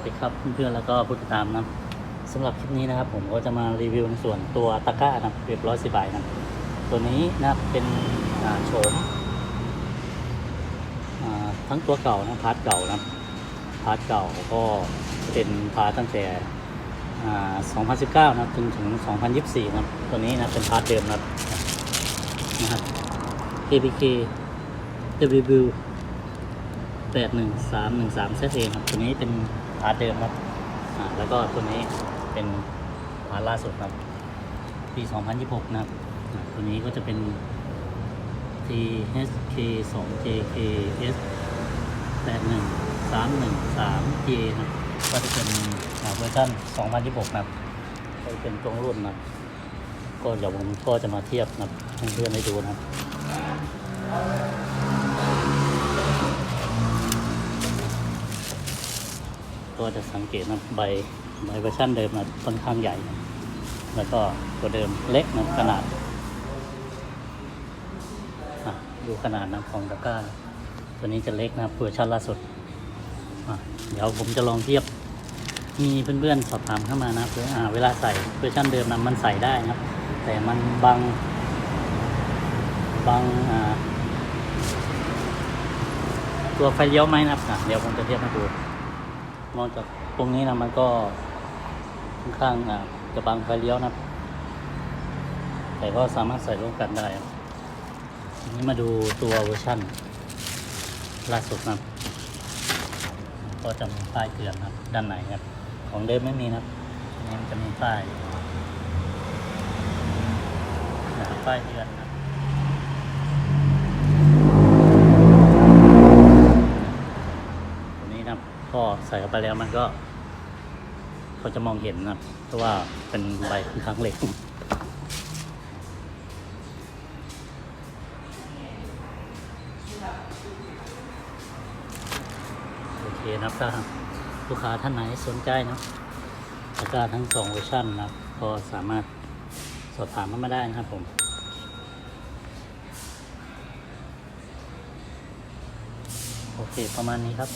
วัสดีครับเพื่อนๆแล้วก็ผู้ติดตามนะสำหรับคลิปนี้นะครับ ผมก็จะมารีวิวในส่วนตัวตะกร้านะครับเรียบร้อยสิบใบนะตัวนี้นะเป็นโฉมทั้งตัวเก่านะพาร์ทเก่านะพาร์ทเก่าก็เป็นพาร์ทตั้งแต่2019 นะจนถึง 2024 นะตัวนี้นะเป็นพาร์ทเดิมนะนะครับ ABK WB แปดหนึ่งสามหนึ่งสามเซตเองครับตัวนี้เป็นพาร์ทเดิมครับอ่าแล้วก็ตัวนี้เป็นพาร์ทล่าสุดครับ ปี2026นะครับอ่าตัวนี้ก็จะเป็น THK 2 JK S 81 313 J นะครับก็จะเป็นเวอร์ชัน2026นะครับก็เป็นตรงรุ่นนะครับก็เดี๋ยวผมก็จะมาเทียบนะครับเพื่อนได้ดูนะ ก็จะสังเกตนะใบใบเวอร์ชันเดิมนะค่อนข้างใหญ่ แล้วก็ตัวเดิมเล็กนะขนาดดูขนาดนะของตะกร้า ตัวนี้จะเล็กนะเวอร์ชันล่าสุดเดี๋ยวผมจะลองเทียบ มีเพื่อนๆสอบถามเข้ามานะเพื่ออเวลาใส่เวอร์ชันเดิมนะมันใส่ได้นะแต่มันบังบังตัวไฟเลี้ยวไหมนะครับอะเดี๋ยวผมจะเทียบให้ดู มองจากตรงนี้นะมันก็ค่อนข้างอะจะบังไฟเลี้ยวนะแต่ก็สามารถใส่ร่วมกันได้ทีนี้มาดูตัวเวอร์ชันล่าสุดนะก็จะมีป้ายเตือนนะครับ ด้านในครับ ของเดิมไม่มีนะครับอันนี้มันจะมีป้ายป้ายเตือนนะครับ ตัวนี้นะครับก็ ใส่เข้าไปแล้วมันก็ก็จะมองเห็นนะเพราะว่าเป็นใบค่อนข้างเล็กโอเคนะครับถ้าลูกค้าท่านไหนสนใจนะครับตะกร้าทั้งสองเวอร์ชันนะก็สามารถสอบถามเข้ามาได้นะครับผมโอเค ประมาณนี้ครับ